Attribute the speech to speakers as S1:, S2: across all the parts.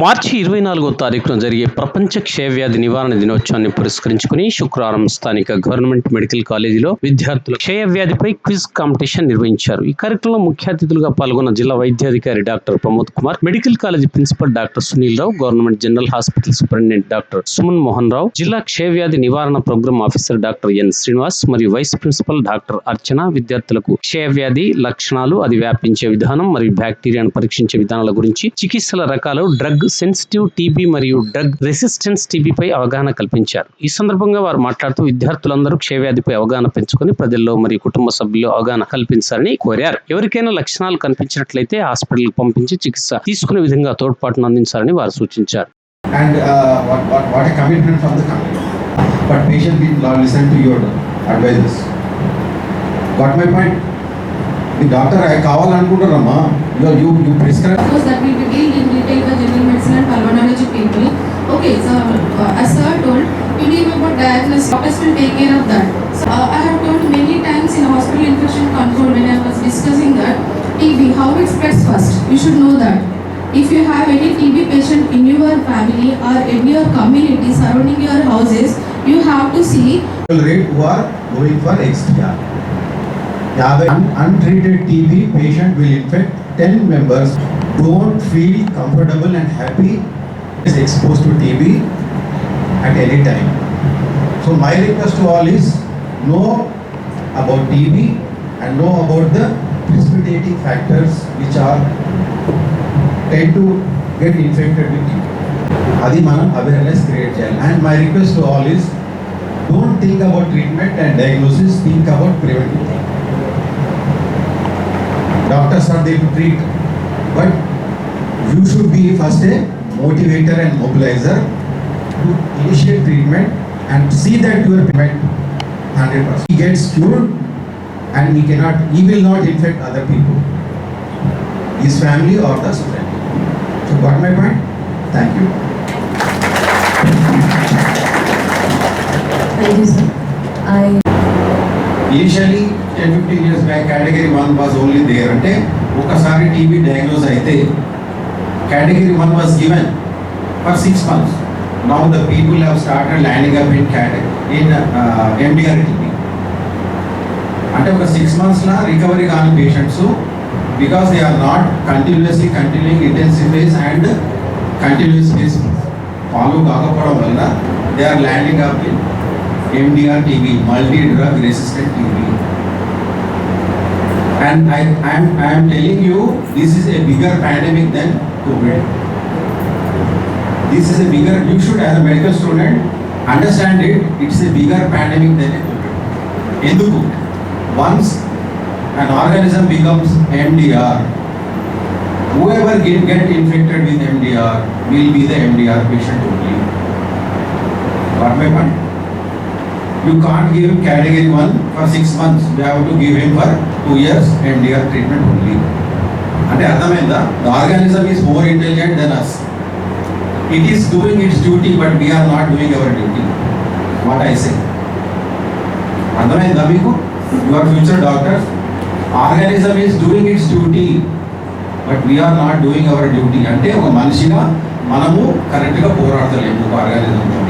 S1: మార్చి ఇరవై నాలుగో తారీఖున జరిగే ప్రపంచ క్షయవ్యాధి నివారణ దినోత్సవాన్ని పురస్కరించుకుని శుక్రవారం స్థానిక గవర్నమెంట్ మెడికల్ కాలేజీలో విద్యార్థులు క్షయవ్యాధిపై క్విజ్ కాంపిటీషన్ నిర్వహించారు. ఈ కార్యక్రమంలో ముఖ్య అతిథులుగా పాల్గొన్న జిల్లా వైద్యాధికారి doctor Pramod Kumar medical college principal doctor Sunil Rao government general hospital superintendent doctor Suman Mohan Rao జిల్లా క్షయవ్యాధి నివారణ program officer doctor N Srinivas మరియు వైస్ ప్రిన్సిపల్ డాక్టర్ అర్చన విద్యార్థులకు క్షయవ్యాధి లక్షణాలు అది వ్యాపించే విధానం మరియు బ్యాక్టీరియాను పరీక్షించే విధానాల గురించి చికిత్సల రకాలు డ్రగ్ సెన్సిటివ్ టీబీ మరియు డ్రగ్ రెసిస్టెన్స్ టీబీపై అవగాహన కల్పించారు ఈ సందర్భంగా వారు మాట్లాడుతూ విద్యార్థులందరూ క్షయవ్యాధిపై అవగాహన పెంచుకొని ప్రజల్లో మరియు కుటుంబ సభ్యుల్లో అవగాహన కల్పించాలని కోరారు ఎవరికైనా లక్షణాలు కనిపించినట్లయితే హాస్పిటల్ పంపించి చికిత్స తీసుకునే విధంగా తోడ్పాటును అందించాలని వారు సూచించారు
S2: and uh, what, what, what a commitment from the company. But patient did not listen to your advices. Got my point? The doctor, I కావాలనుకుంటున్నామా you you you prescribe
S3: course that will be dealt in detail by general medicine and pulmonology people. Okay, so uh, as sir told, you need about diagnosis. Doctors will take care of that. So uh, I have told many times in hospital infection control when I was discussing that TB, how it spreads first. You should know that. If you have any TB patient in your family or in your community surrounding your houses, you have to see
S2: rate who are going for XDR. యాభై un- untreated TB patient will infect 10 members. Don't feel comfortable and happy is exposed to TB at any time. So my request to all is know about TB and know about the precipitating factors which are tend to get infected with TB. అది మనం awareness create చేయాలి and my request to all is don't think about treatment and diagnosis think about preventive thing doctors are there to treat. But you should be first a motivator and mobilizer to initiate treatment and see that you are 100%. He gets cured and he cannot, he will not infect other people, his family or the society. So got my point? Thank you.
S4: Thank you, sir. I
S2: initially ten fifteen years back category one was only there అంటే ఒకసారి TB diagnose అయితే category one was given for six months now the people have started landing up in cat in MDR TB అంటే ఒక six మంత్స్లో recovery కాని patients because they are not continuously continuing intensive phase and continuous phase follow కాకపోవడం వల్ల they are landing up in MDR TB, multi-drug resistant TB. And I, I, am, I am telling you, this is a bigger pandemic than COVID. This is a bigger, you should as a medical student understand it, it's a bigger pandemic than COVID. Enduku, once an organism becomes MDR, whoever get, get infected with MDR will be the MDR patient only. What my point? You can't give him category for for months months. You have to give him for two years MDR treatment only. అంటే అర్థమైందా? The organism is more intelligent than us it is doing its duty but we are not doing our duty what I say అర్థమైందా మీకు? Your future doctor organism is doing its duty but we are not doing our duty అంటే ఒక మనిషిగా మనము కరెక్ట్గా పోరాడతలేము ఒక ఆర్గానిజంతో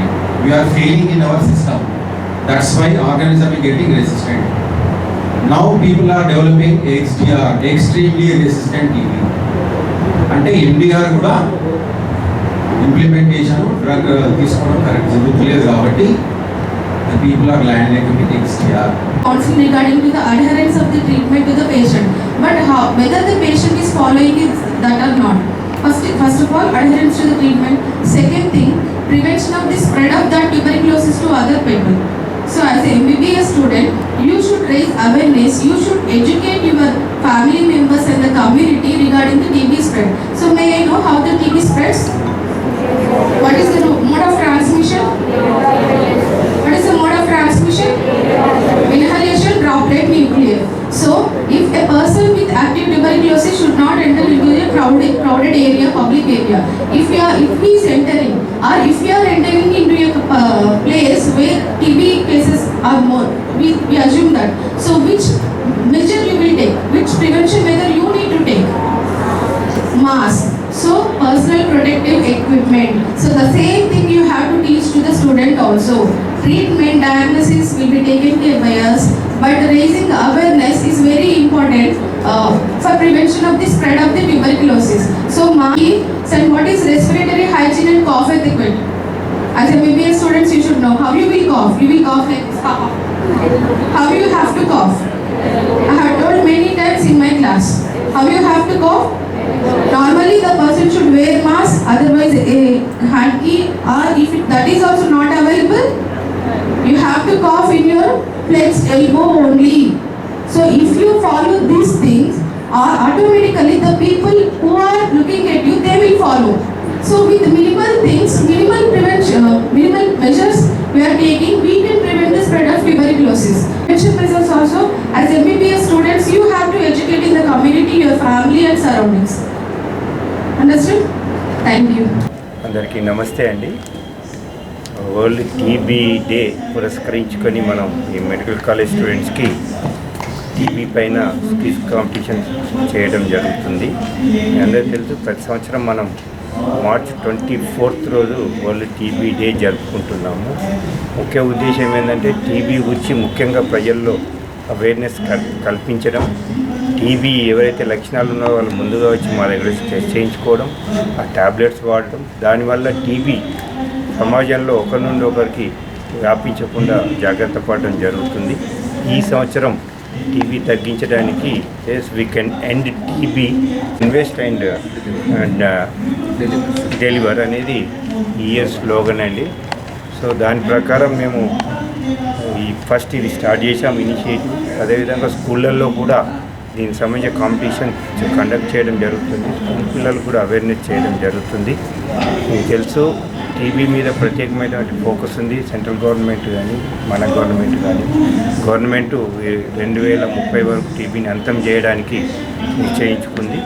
S2: we are failing in our system thats why ఆర్గానిజం is getting resistant. Now people are developing XDR, extremely resistant TB. అంటే MDR కూడా ఇంప్లిమెంటేషన్ డ్రగ్ తీసుకోవడం కరెక్ట్ జరుగుతులేదు కాబట్టి people are landing with XDR
S3: counseling regarding to the adherence of the treatment to the patient, but how, whether the patient is following it that or not. First, first of all, adherence to the treatment. Second thing, prevention of the spread of that tuberculosis to other people. MBBS student, you should raise awareness, you should educate your family members and the community regarding the TB spread. So may I know how the TB spreads? What is the mode of transmission? What is the mode of transmission? Inhalation droplet nuclear. So, if a person with active tuberculosis should not enter into a crowded, area, public area. If you are, if he is entering, or if you are entering into a uh, place where TB cases are more, we, we assume that. So, which measure you will take? Which prevention measure you need to take? Mask. So, personal protective equipment. So the same thing you have to teach to the student also. Treatment diagnosis will be taken care by us, but raising awareness is very important Uh, for prevention of the spread of the tuberculosis. So, Maki said, what is respiratory hygiene and cough etiquette? As a BBS students, you should know how you will cough. You will cough like. How you have to cough? I have told many times in my class. How you have to cough? Normally, the person should wear mask, otherwise a hanky, or if it, that is also not available, you have to cough in your flexed elbow only. So if you follow these things, or automatically the people who are looking at you, they will follow. So with minimal things, minimal prevention, uh, minimal measures we are taking, we can prevent the spread of tuberculosis. Prevention measures also, as MBBS students, you have to educate in the community, your family and surroundings. Understood? Thank you.
S4: అందరికీ నమస్తే అండి world TB day పురస్కరించుకొని మనం ఈ medical college స్టూడెంట్స్కి TB పైన quiz competition చేయడం జరుగుతుంది. అందరూ తెలుసు ప్రతి సంవత్సరం మనం మార్చ్ ట్వంటీ ఫోర్త్ రోజు వరల్డ్ టీబీ డే జరుపుకుంటున్నాము. ముఖ్య ఉద్దేశం ఏంటంటే టీబీ గురించి ముఖ్యంగా ప్రజల్లో అవేర్నెస్ కల్- కల్పించడం టీబీ ఎవరైతే లక్షణాలు ఉన్నారో వాళ్ళు ముందుగా వచ్చి మా దగ్గర టెస్ట్ చేయించుకోవడం ఆ ట్యాబ్లెట్స్ వాడటం దానివల్ల టీబీ సమాజంలో ఒకరి నుండి ఒకరికి వ్యాపించకుండా జాగ్రత్త పడడం జరుగుతుంది. ఈ సంవత్సరం టీబీ తగ్గించడానికి yes we can end TB invest and and deliver అనేది ఈఎస్ ఇయర్ స్లోగన్ అండి సో దాని ప్రకారం మేము ఈ ఫస్ట్ ఇది స్టార్ట్ చేసాం ఇనిషియేటివ్ అదేవిధంగా స్కూళ్ళల్లో కూడా దీనికి సంబంధించిన కాంపిటీషన్ కండక్ట్ చేయడం జరుగుతుంది. స్కూల్ పిల్లలు కూడా అవేర్నెస్ చేయడం జరుగుతుంది. మీకు తెలుసు టీబీ మీద ప్రత్యేకమైనటువంటి ఫోకస్ ఉంది. సెంట్రల్ గవర్నమెంట్ కానీ మన గవర్నమెంట్ కానీ గవర్నమెంట్ రెండు వేల ముప్పై వరకు టీబీని అంతం చేయడానికి నిశ్చయించుకుంది.